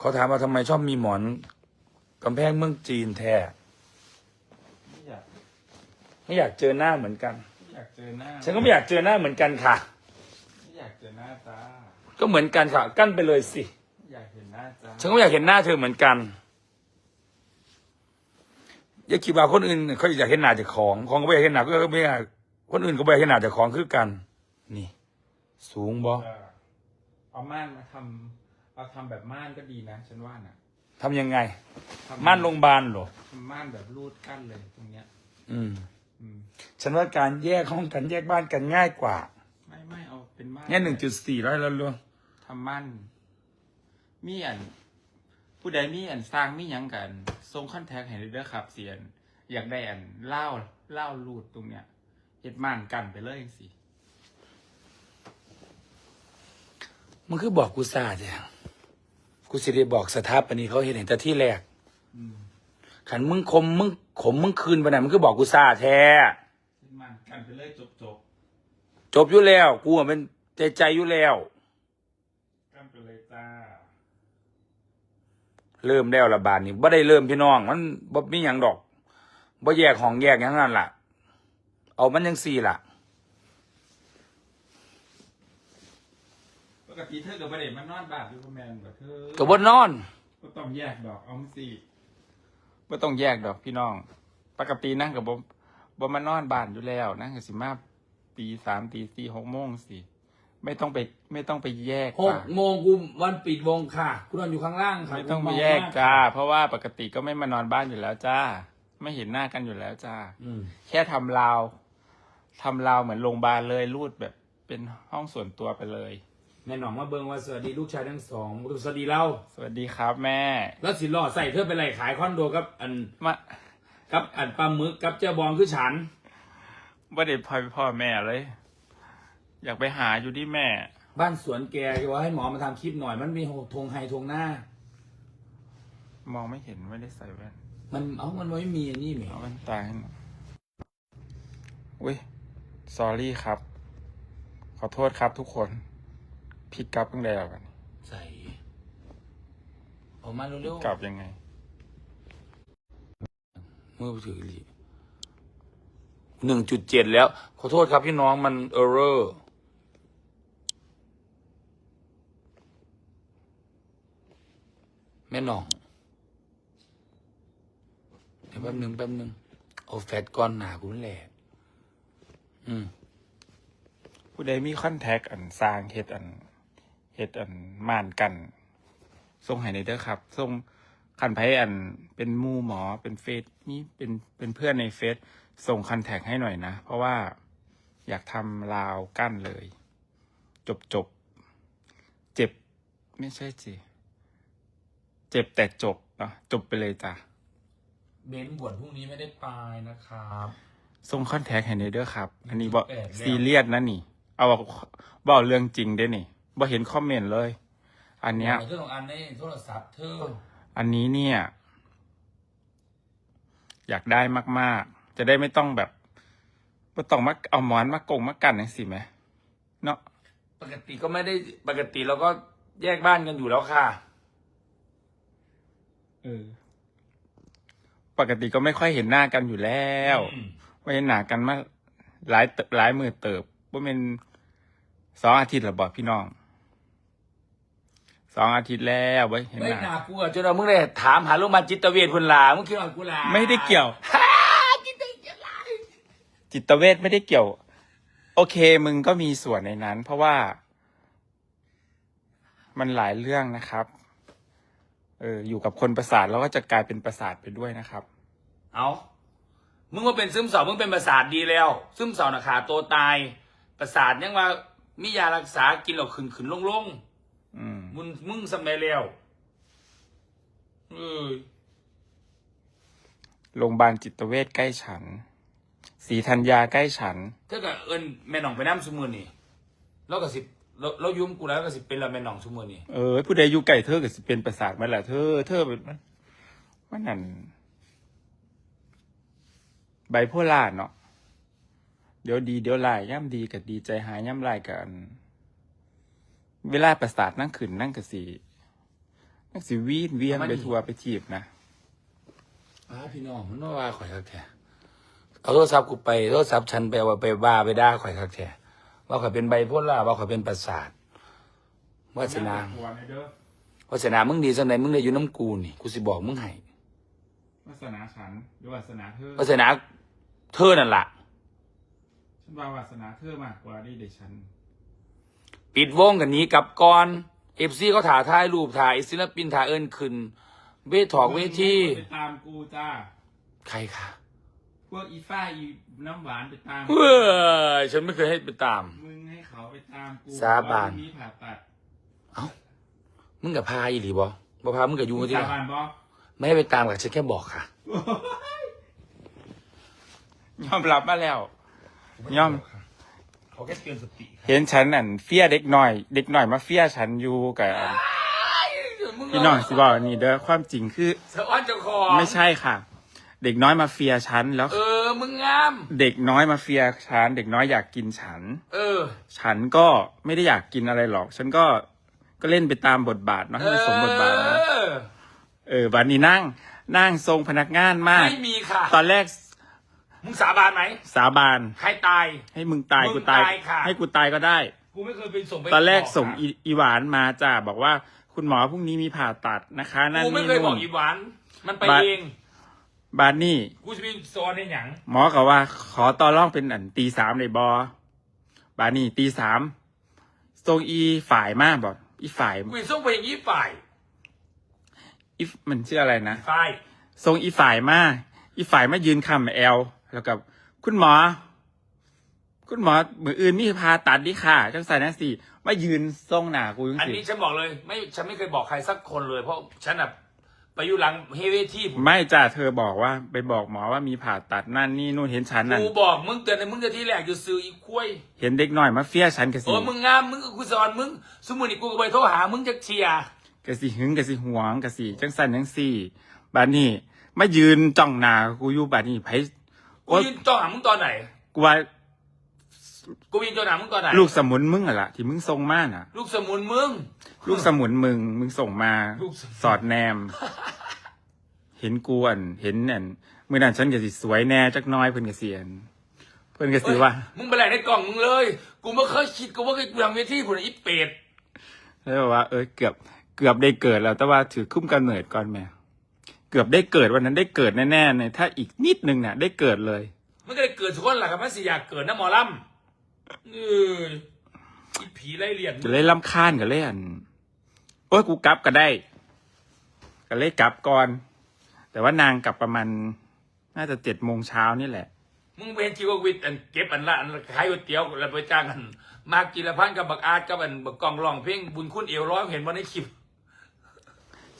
เขาถามว่าทำไมชอบมีหมอนกำแพงเมืองจีนแท้ไม่อยากไม่อยากเจอหน้าเหมือนกัน ไม่อยากเจอหน้า ฉันก็ไม่อยากเจอหน้าเหมือนกันค่ะ ไม่อยากเจอหน้าจ้าก็เหมือนกันค่ะ กั้นไปเลยสิ ไม่อยากเห็นหน้าจ้าฉันก็ไม่อยากเห็นหน้าเธอเหมือนกัน อย่าคิดว่าคนอื่นเขาอยากเห็นหน้าเจากของ ของก็ไม่อยากเห็นหน้าก็ไม่อยากคนอื่นก็ไม่อยากเห็นหน้าเจากของคือกัน นี่ สูงบ่เออเอาม่านมาทำ เอาทำแบบม่านก็ดีนะ ฉันว่าน่ะทำยังไง ทำม่านโรงพยาบาลเหรอ ทำม่านแบบรูดกั้นเลยตรงเนี้ย อืม อืม ฉันว่าการแยกห้องกันแยกบ้านกันง่ายกว่าไม่ไม่เอาเป็นม่านแค่หนึ่งจุดสี่ร้อยแล้วลวงทำม่านมีอัน ผู้ใดมีอันสร้างมีหยังกันทรงคอนแทคให้เด้อครับเสียน อยากได้อันเล่าเล่ารูดตรงเนี้ยเฮ็ดม่านกันไปเลยสิ มันคือบอกกูซาจ้ะ กูสิได้บอกสถาปนิกเขาเห็นเห็นแต่ที่แรกอืมขันมึงคมมึงขมมึงคืนไปไหนมันคือบอกกูซาแท้เฮ็ดม่านกันไปเลยจบจบจบอยู่แล้ว กูอะเป็นใจใจอยู่แล้วๆกันไปเลยจ้าเริ่มแล้วละบาทนี่บ่ได้เริ่มพี่น้อง มันบ่มีหยังดอกบ่แยกห้องแยกหยังนั่นล่ะ เอามันยังสี่ล่ะ กติเธอกับประเด็นมันนอนบาดอยู่กับแมนแบบเธอก็บ่นอน ก็ต้องแยกดอกเอาสิก็ต้องแยกดอกพี่น้อง ปกตินั่งกับบ่บ่มานอนบ้านอยู่แล้วนั่งกับสิมาตีสามตีสี่หกโมงสิไม่ต้องไปไม่ต้องไปแยกหกจ้ะโมงกูวันปิดวงค่ะกูนอนอยู่ข้างล่างค่ะไม่ต้องไปเาแยกมจ้า เพราะว่าปกติก็ไม่มานอนบ้านอยู่แล้วจ้า ไม่เห็นหน้ากันอยู่แล้วจ้า อืมแค่ทำราวทำราวเหมือนโรงพยาบาลเลยรูดแบบเป็นห้องส่วนตัวไปเลยแม่หนองมาเบิ่งว่าสวัสดีลูกชายทั้งสองสวัสดีเราสวัสดีครับแม่ แล้วสิรอใส่เธอไปไรขายคอนโดกับ อันมากับอันปลาหมึกกับเจ้าบองคือฉันว่าเด็ดพ่อพ่อแม่เลย อยากไปหาอยู่ที่แม่ บ้านสวนแกก็ว่าให้หมอมาทำคลิปหน่อย มันมีธงไฮธงหน้า มองไม่เห็นไม่ได้ใส่แว่นมันเอ้ามันไม่มีอันนี้เหมเอาแว่นตาให้หน่อยอุ้ย s อรี่ครับ ขอโทษครับทุกคน ผิดกลับเพิ่งแล้วกันใส่ออกมาเร็วกลับยังไงๆมือถือหลีหนึ่งจุดเจ็ดแล้ว ขอโทษครับพี่น้องมันเออร์เรอร์แม่หน่องเดี๋ยวแป๊บหนึ่งแป๊บหนึ่งเอาแฟตก้อนหนากูนั่นแหละอืมผู้ใดมีคอนแทคอันสร้างเฮ็ดอัน เฮ็ดอันม่านกันส่งให้ในเด้อครับส่งคันไพอันเป็นหมู่หมอเป็นเฟซนี่เป็นเป็นเพื่อนในเฟซส่งคอนแทคให้หน่อยนะ เพราะว่าอยากทำราวกั้นเลย จบจบเจ็บไม่ใช่สิเจ็บแต่จบเนาะจบไปเลยจ้ะเบนบวชพรุ่งนี้ไม่ได้ไปนะครับส่งคอนแทคให้ในเด้อครับ อันนี้บอกแปดแล้วซีเรียสนะนี่ เอาบอกบอกเรื่องจริงได้นี่ บ่เห็นคอมเมนต์เลย อันเนี้ยเธอของอันในโทรศัพท์เธออันนี้เนี่ย อยากได้มาก ๆ จะได้ไม่ต้องแบบไม่ต้องมาเอาหมอนมากงมากันสิไหมเนาะปกติก็ไม่ได้ปกติเราก็แยกบ้านกันอยู่แล้วค่ะเออปกติก็ไม่ค่อยเห็นหน้ากันอยู่แล้วอืมไม่เห็นหน้ากันมาหลายเติบหลายมือเติบว่าเป็นสองอาทิตย์หรอบอกพี่น้อง สองอาทิตย์แล้วไว้ยเห็นไม่หน้าน่ากลัวจนเรามึงได้ถามหาโรงพยาบาลจิตเวชคุณลามึงคิดว่ากูลาไม่ได้เกี่ยวจิตเวชไม่ได้เกี่ยว โอเคมึงก็มีส่วนในนั้น เพราะว่า มันหลายเรื่องนะครับ เอออยู่กับคนประสาทแล้วก็จะกลายเป็นประสาทไปด้วยนะครับ เอามึงว่าเป็นซึมเศร้ามึงเป็นประสาทดีแล้ว ซึมเศร้าน่ะขาตัวตาย ประสาทยังว่ามียารักษากินแล้วขึ้นขึ้นลงลงอื มมึงมึงสมัยแล้วเออโรงพยาบาลจิตเวชใกล้ฉันศรีธัญญาใกล้ฉันถ้าเกิดเอิญแม่หน่องไปน้ำสมือนี่แล้วก็สิเราเรายุ่มกูแล้วก็สิเป็นละแม่หน่องสมือนี่เออผู้ใดอยู่ไก่เธอก็สิเป็นประสาทมาแหละเธอ เธอเป็นมันมันนั่นไบโพล่าเนาะเดี๋ยวดีเดี๋ยวลายย่ำดีกับดีใจหายย่ำลายกัน เวลาประสาทนั่งขึ้นนั่งกับสีนักสิวีนเวียนเอามาไปดิทัวร์ไปจีบนะอ้าพี่น้องมันว่าว่าข่อยคักแท้เอาโทรศัพท์กูไปโทรศัพท์ฉันไปเอาไปบ้าไปด่าข่อยคักแท้ว่าข่อยเป็นไบโพล่าว่าข่อยเป็นประสาทวาสนาทัวร์ให้เด้อวาสนามึงดีจังไหนมึงได้อยู่น้ำกูนี่กูสิบอกมึงให้วาสนาฉันหรือวาสนาเธอวาสนาเธอนั่นล่ะฉันว่าวาสนาเธอมากกว่าได้เด็กฉัน ปิดวงกันนี้กลับก่อนเอฟซีเขาถ่ายถ่ายรูปถ่ายศิลปินถ่ายเอิญขึ้น เวทถอกเวทีไปตามกูจ้าใครคะพวกอีฟ้าอีน้ำหวานไปตามเฮ้ยฉันไม่เคยให้ไปตาม มึงให้เขาไปตามกูสาบานว่พรุ่งนี้ผ่าตัดมึงกับพาอีหลีบอบอพามึงกับยูที่สาละบานบอไม่ให้ไปตามกับฉันแค่บอกค่ะยอมรับมาแล้วย่อม เขาแค่เตือนสติเห็นฉันอันเฟี้ยเด็กหน่อย เด็กหน่อยมาเฟี้ยฉันอยู่กับอันพี่น้องสิบอกอันนี้เด้อความจริงคือสะอ้อนเจ้าของไม่ใช่ค่ะ เด็กน้อยมาเฟียฉันแล้ว เออ มึงงาม เด็กน้อยมาเฟียฉันเด็กน้อยอยากกินฉัน เออ ฉันก็ไม่ได้อยากกินอะไรหรอก ฉันก็ก็เล่นไปตามบทบาทเนาะให้มันสมบทบาทนะเออเออวันนี้นั่งนั่งทรงพนักงานมาก ไม่มีค่ะ ตอนแรก มึงสาบานไหมสาบาน ใครตาย ให้มึงตายมึงกูตาย ตายค่ะ ให้กูตายก็ได้ กูไม่เคยเป็นส่งไปตอนแรกบส่งค่ะอีอีหวานมาจ้าบอกว่าคุณหมอพรุ่งนี้มีผ่าตัดนะคะ นั่นกูไม่นี่เคยบอกนู่นอีหวาน มันไปบาเอง บานนี่ กูจะมีสอนในหยังหมอก็ว่า ขอต่อร่องเป็นอันตีสามเลยบอบานนี่ตีสามทรงอีฝ่ายมากบอกอีฝ่ายกูจะส่งไปอย่างนี้ฝ่ายอีมันชื่ออะไรนะ ฝ่ายทรงอีฝ่ายมาอีฝ่ายมายืนคำแอล แล้วกับคุณหมอ คุณหมอมืออื่นมีพาตัดดิค่ะ จังใส่นั่นสิมายืนทรงหนากูยังอันสินี้ฉันบอกเลย ไม่ฉันไม่เคยบอกใครสักคนเลย เพราะฉันอะไปอยู่หลังเฮเวที่ผมไม่จ้าเธอบอกว่า ไปบอกหมอว่ามีผ่าตัดนั่นนี่นู่นเห็นฉันนั่น กูบอกมึงเตือนในมึงเตือนที่แรกอยู่ซื้ออีคุ้ยเห็นเด็กหน่อยมาเฟี้ยฉันกะโอ้สิยมึงงามมึงก็กูสอนมึงสมมุตินี่กูก็ไปโทรหามึงจะเชียร์กะสิหึงกะสิหวงกะสิจังสันจังสี่บานนี่มายืนจ้องหน้ากูอยู่บานนี่ไผ กูโอ๊ยยืนจ้องหามึงตอนไหน กูว่ากูยืนจ้องหามึงตอนไหน ลูกสมุนมึงอะล่ะที่มึงส่งมาน่ะ ลูกสมุนมึง ลูกสมุนมึงมึงส่งมาลูกสมุน สอดแนม เห็นกูอันเห็นอันเมื่อนั้นฉันก็สิสวยแน่จักหน้อยเพิ่นก็เสียนเพิ่นก็สิว่ามึงไปไหนในกล่องมึงเลย กูไม่เคยคิดกูไม่เคยกูทำเวทีผุนอีเป็ด แล้วบอกว่า เออเกือบเกือบได้เกิดแล้วแต่ว่าถือคุ้มกำเนิดก่อนแม่ เกือบได้เกิดวันนั้นได้เกิดแน่ๆเลยถ้าอีกนิดนึงเนี่ยได้เกิดเลย มันก็เลยเกิดทุกคนแหละครับมันสิอยากเกิดนะหมอลำเอออีผีไล่เลียนก็เลยลำคาญก็เลยอันโอ้ยกูกลับก็ได้ ก็เลยกลับก่อน แต่ว่านางกลับประมาณน่าจะเจ็ดโมงเช้านี่แหละ มึงเป็นชีววิทย์อันเก็บอันละอันขายก๋วยเตี๋ยวแล้วไปจ้างกัน มากกินละพันกับบักอาร์ตกับอันบักกองร้องเพลงบุญคุณเอวร้อยเห็นมาในคลิป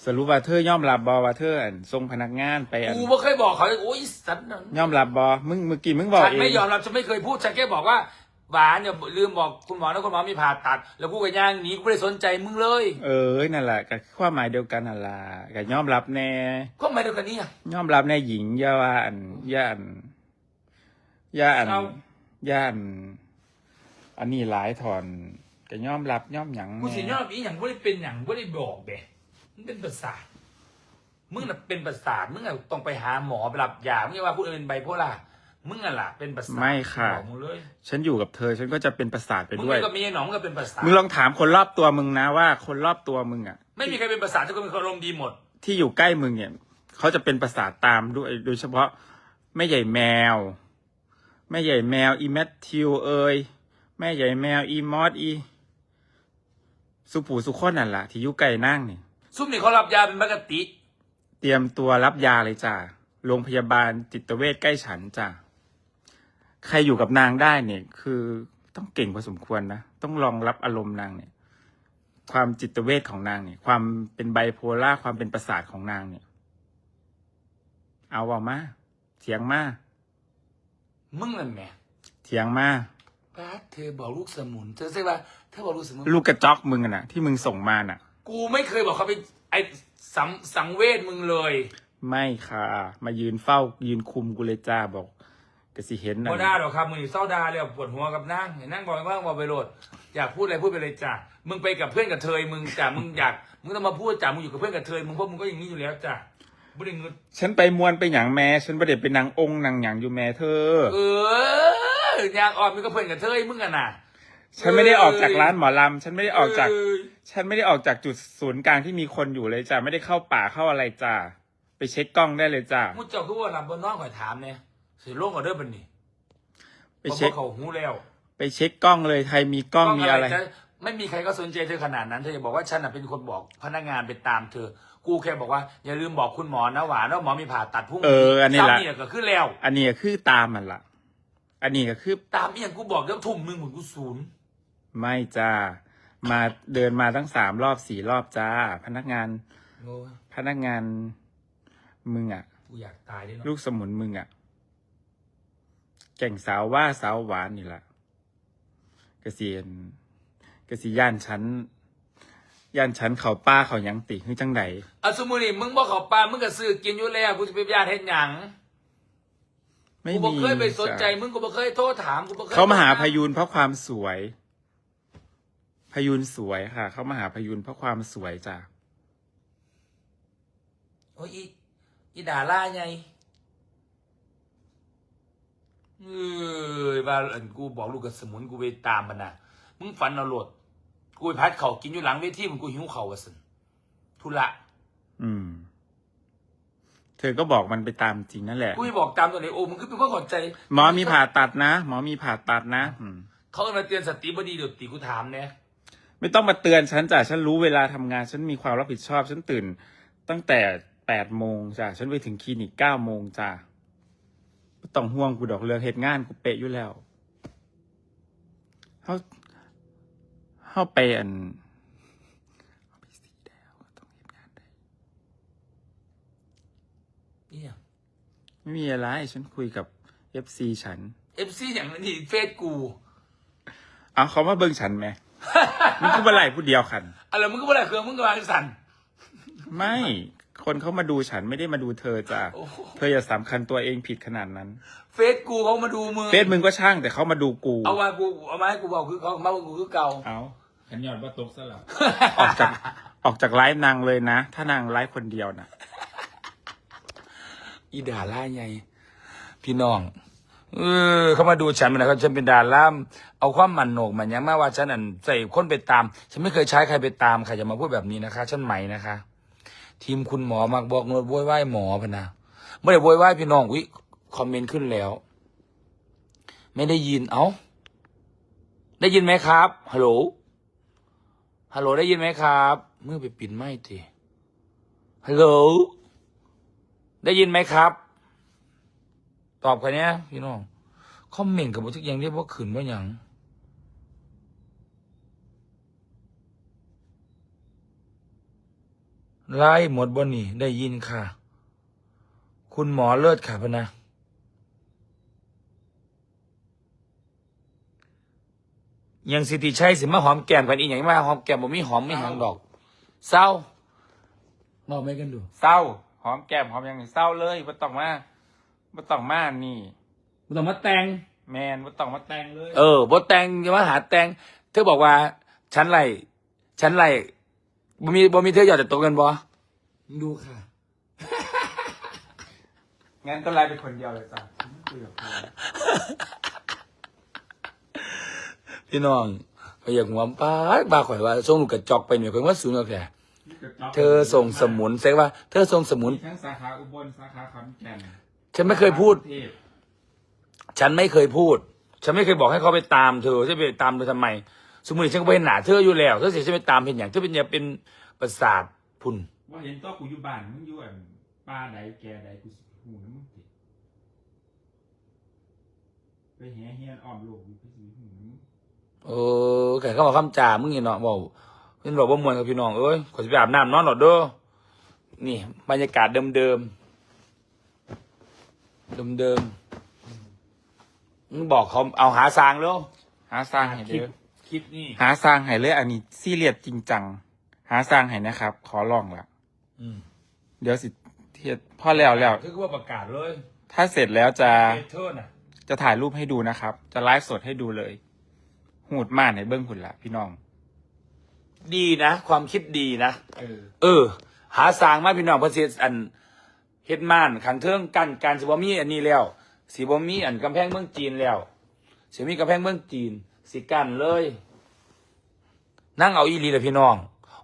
สรุปว่าเธอย่อมรับบอว่าเธออันส่งพนักงานไปอันกูไม่เคยบอกเขาโอ้ยสัตว์นั่นย่อมรับบอมึงเมื่อกี้มึงบอกฉันเองไม่ยอมรับฉันไม่เคยพูดฉันแค่บอกว่าหวานอย่าลืมบอกคุณหมอนะคุณหมอมีผ่าตัด แล้วกูก็ย่างหนีกูไม่ได้สนใจมึงเลยเออนั่นแหละกับความหมายเดียวกันนั่นแหละกับย่อมรับแน่ก็ไม่เดียวกันนี่อะ ย่อมรับแน่หญิงอย่าว่าอันอย่าอันอย่าอันเอา อย่าอันอันนี้หลายถอนก็ย่อมรับย่อมหยังกูสิแน่ยอดอีหยังไม่ได้เป็นอย่างไม่ได้บอกเด้ มึงเป็นประสาทมึงน่ะเป็นประสาทมึงอะต้องไปหาหมอไปรับยามึงอย่าว่าพูดเป็นไบโพล่ามึงอะล่ะเป็นประสาทไม่ค่ะ บอกมึงเลยฉันอยู่กับเธอ ฉันก็จะเป็นประสาทไปมึงด้วยไม่ก็มีไอ้หนองมึงก็เป็นประสาทมึงลองถามคนรอบตัวมึงนะว่าคนรอบตัวมึงอะ ไม่มีใครเป็นประสาททุกคนเป็นคนอารมณ์ดีหมด ที่อยู่ใกล้มึงเนี่ยเขาจะเป็นประสาทตามด้วย โดยเฉพาะแม่ใหญ่แมว แม่ใหญ่แมว อีแมทธิวเอยแม่ใหญ่แมว อีมอสอี สุผูสุขคนนั่นแหละที่อยู่ใกล้นั่งเนี่ย ซุ่มนี่เขารับยาเป็นปกติ เตรียมตัวรับยาเลยจ้าโรงพยาบาลจิตเวชใกล้ฉันจ้าใครอยู่กับนางได้เนี่ย คือต้องเก่งพอสมควรนะ ต้องรองรับอารมณ์นางเนี่ย ความจิตเวชของนางเนี่ย ความเป็นไบโพล่าความเป็นประสาทของนางเนี่ย เอาเอามาเถียงมามึงนั่นแหม่เถียงมาป้าดเธอบอกลูกสมุนเธอใช่ป่ะเธอบอกลูกสมุนลูกกระจอกมึงอะนะที่มึงส่งมาน่ะ กูไม่เคยบอกเขาเป็นไอสังสังเวชมึงเลย ไม่ค่ะ มายืนเฝ้ายืนคุมกูเลยจ้าบอกกสิเห็นบ่นะได้หรอกครับมือนี้เศร้าดาเลยปวดหัวกับนั่งเห็นนั่งบอกว่าบอกไปโหลดอยากพูดอะไรพูดไปเลยจ้ะมึงไปกับเพื่อนกับเธยมึงจ้ะมึงอยากมึงต้องมาพูดจ้ะมึงอยู่กับเพื่อนกับเธยมึงเพราะมึงก็อย่างนี้อยู่แล้วจ้ะไม่ได้เงินฉันไปมวนไปหยังแม่ฉันประเด็เป็นนางองค์นางหยังอยู่แม่เธอ เอออยากออกมึงกับเพื่อนกับเธยมึงอะน่ะ ฉันไม่ได้ออกจากร้านหมอลำ ฉันไม่ได้ออกจากเยฉันไม่ได้ออกจากจุดศูนย์กลางที่มีคนอยู่เลยจ้ะไม่ได้เข้าป่าเข้าอะไรจ้ะไปเช็คกล้องได้เลยจ้ะมุดเจ้าคือว่าลำบนน้องข่อยถามเนี่ยสิโลกก็เด้อบันนี่ไปเช็คพราะเขาหูแล้วไปเช็คกล้องเลยใครมีกล้องมีอะไรจไม่มีใครก็สนใจเธอขนาดนั้นเธอจะบอกว่าฉันน่ะเป็นคนบอกพนักงานไปตามเธอ กูแค่บอกว่าอย่าลืมบอกคุณหมอนะหวานว่าหมอมีผ่าตัดพรุ่งเอออันนี้ละซ้ำนี่ก็คือแล้ว อันนี้ก็คือตามมันละอันนี้ก็คือตามอีอย่างกูบอกเดี๋ยวทุ่มหนึ่งเหมือนกูศูนย์ ไม่จ้ามาเดินมาตั้งสามรอบสี่รอบจ้า พนักงาน โอ้ยพนักงานมึงอะกูอยากตายด้วยเนาะลูกสมุนมึงอะแก่งสาวว่าสาวหวานนี่แหละกระเซียนกระสีย่านชั้นย่านชั้นเขาป้าเขาหยังติคือจังไดอะสมมุตินี่มึงบอกเขาปลามึงก็ซื้อกินอยู่แล้วกูจะไปญาติเฮ็ดหยังไม่กูบอกมีเคยไปสนใจจ้ะมึงกูบอกเคยโทรถามกูบอกเคยเขามาหาพยูนเพราะความสวย พยูนสวยค่ะ เขามาหาพยูนเพราะความสวยจ้ะโอ้ยอีอีด่าล่าไงเอ้ยว่าอันกูบอกลูกกับสมุนกูไปตามมันนะมึงฝันเอาโหลด กูไปพัดเขากินอยู่หลังเวทีมึงกูหิวเขาวะสินทุละ อืม เธอก็บอกมันไปตามจริงนั่นแหละ กูไปบอกตามตัวไหนโอ้มึงคือเป็นคนขอใจ หมอมีผ่าตัดนะ หมอมีผ่าตัดนะอืม เขาเอามาเตือนสติบดีเดี๋ยวตีกูถามเนี่ย ไม่ต้องมาเตือนฉันจ้ะฉันรู้เวลาทำงาน ฉันมีความรับผิดชอบ ฉันตื่น ตั้งแต่แปดโมงจ้ะฉันไปถึงคลินิกเก้าโมงจ้ะไม่ต้องห่วงกูดอกเรื่องเหตุงานกูเป๊ะอยู่แล้วเขาเขาไปอันเอาไปสีแดวต้องเหตุงานได้เนี่ยไม่มีอะไร ฉันคุยกับเอฟซีฉันเอฟซีอย่างนี้เฟซกู เอาเขามาเบิ่งฉันไหม มันคือเมื่อไหร่พูดเดียวกัน อะไรมึงก็ไม่ได้เครื่องมึงก็วางสั่น ไม่คนเขามาดูฉันไม่ได้มาดูเธอจ้ะโอ้โห เธออย่าสำคัญตัวเองผิดขนาดนั้น เฟซกูเขามาดูมึงเฟซมึงก็ช่างแต่เขามาดูกู เอามากูเอามาให้กูบอกคือเขามาว่ากูคือเก่าเอาขันยอดว่าตกสลับออกจากออกจากไลฟ์นางเลยนะ ถ้านางไลฟ์คนเดียวนะอีดาล่าไงพี่น้อง เออเขามาดูฉันมันนะเขาฉันเป็นดาราเอาความมันโหนกมันยังมาว่าฉันอันใส่คนไปตาม ฉันไม่เคยใช้ใครไปตามใครจะมาพูดแบบนี้นะคะฉันใหม่นะคะ ทีมคุณหมอมักบอกโนดโวยวายหมอพนะไม่ได้โวยวายพี่น้องวิคอมเมนต์ขึ้นแล้ว ไม่ได้ยินเอ้าได้ยินไหมครับฮัลโหลฮัลโหลได้ยินไหมครับเมื่อไปปิดไม่ทีฮัลโหลได้ยินไหมครับ ตอบกันเนี้ยพี่น้องคอมเมนต์กับทุกอย่างเรียกว่าขืนว่าอย่างไล่หมดบนนี่ได้ยินค่ะ คุณหมอเลิศค่ะพะนะยังสิติชัยสิมาหอมแก้มกันอีกอย่างมาหอมแก้มบ่มีหอมไม่หางดอก เศร้าบอกไม่กันดู เศร้า หอมแก้มหอมยังไงเศร้าเลยว่าต้องมา ว่าต้องมานี่บ่ต้องมาแต่งแมนว่าต้องมาแต่งเลย เออบ่แต่งอย่ามาหาแต่งเธอบอกว่าฉันไล่ฉันไล่บ่มีบ่มีเธออยากจะตกกันบ่ดูค่ะ งั้นก็ไลฟ์เป็นคนเดียวเลยจ้ะฉันไม่คุยกับเธอพี่น้องก็อยากหวมป้าดบ้าข่อยว่าส่งลูกกระจอกไปเนี่ยข่อยว่าสูงแล้วแค่เธอส่งสมุนเซกว่า เธอส่งสมุนมีทั้งสาขาอุบลสาขาขอนแก่น ฉันไม่เคยพูดกรุงเทพฉันไม่เคยพูด ฉันไม่เคยบอกให้เขาไปตามเธอฉันไปตามเธอทำไม สมมุติฉันก็ไปเห็นหนาเธออยู่แล้วเธอเสียฉันไปตามเห็นอย่างเธอเป็นอย่าเป็นประสาทพุ่นว่าเห็นตัวกูอยู่บ้านมึงอยู่อันป้าใดแกใดกูสิหูน้ำมึงติไปแห่เฮียนอ้อมโลกอยู่ไปสิหูน้ำมึงเออแข่เข้ามาคำจ่ามึงนี่เนาะบอกเพิ่นบอกว่ามวนกับพี่น้องเอ้ยขอจะไปอาบน้ำนอนหนอดเด้อนี่บรรยากาศเดิมเดิม เดิมเดิมๆมึงบอกเขาเอาหาสางแล้วหาสร้างให้คลิเด้ปอคลิปนี่หาสร้างให้เลยอันนี้ซีเรียสจริงจัง หาสร้างให้นะครับ ขอลองละอืมเดี๋ยวสิเทียพ่อแล้วแล้ว คือว่าประกาศเลยถ้าเสร็จแล้วจะเทอร์น่ะจะถ่ายรูปให้ดูนะครับ จะไลฟ์สดให้ดูเลยหหูดม่านให้เบิ้งหุ่นละพี่น้อง ดีนะ ความคิดดีนะ เออ เออ หาสร้างมาพี่น้องเพื่อสิอัน เฮ็ดม่านขังเทิงกันการสิบมีอันนี้แล้วสิบมีอันกำแพงเมืองจีนแล้วสิมีกำแพงเมืองจีน สิกันเลย นั่งเอาอีหลีเลยพี่น้อง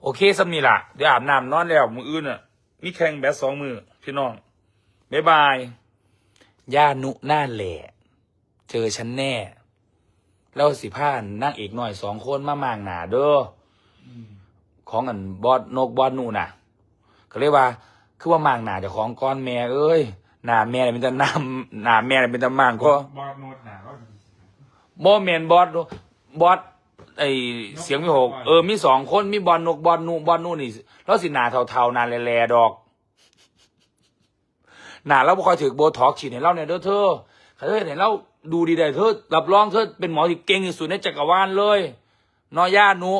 โอเคสำนีละเดี๋ยวอาบน้ำนอนแล้วมืออื่นอะมีแข่งแบดสองมือพี่น้องบ๊ายบายย่านุหน้าแหล่เจอฉันแน่แล้วสิพานนั่งเอกหน่อยสองคนมามางหนาเด้อของอันบอดนกบอดนูน่ะ ก็เรียกว่า คือว่ามางหนาเจ้าของก้อนแม่เอ้ยหนาแม่น่ะเป็นตะน้ำหนาแม่น่ะเป็นตะมางก็บอดโนดหนาวบอแมนบอดบอดไอเสียงมีหกเออมีสองคนมีบอลนกบอลนูบอลนูนี่แล้วสิหนาเทาๆหนาแหล่ๆดอกหนาเราบ่คอยถือโบท็อกฉีดให้เราเนี่ยเด้อเธอเขาเธอเห็นเราดูดีได้เธอรับรองเธอเป็นหมอที่เก่งที่สุดในจักรวาลเลยนอย่าหนุ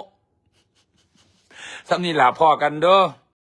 สำนี่ล่ะพอกันเด้อ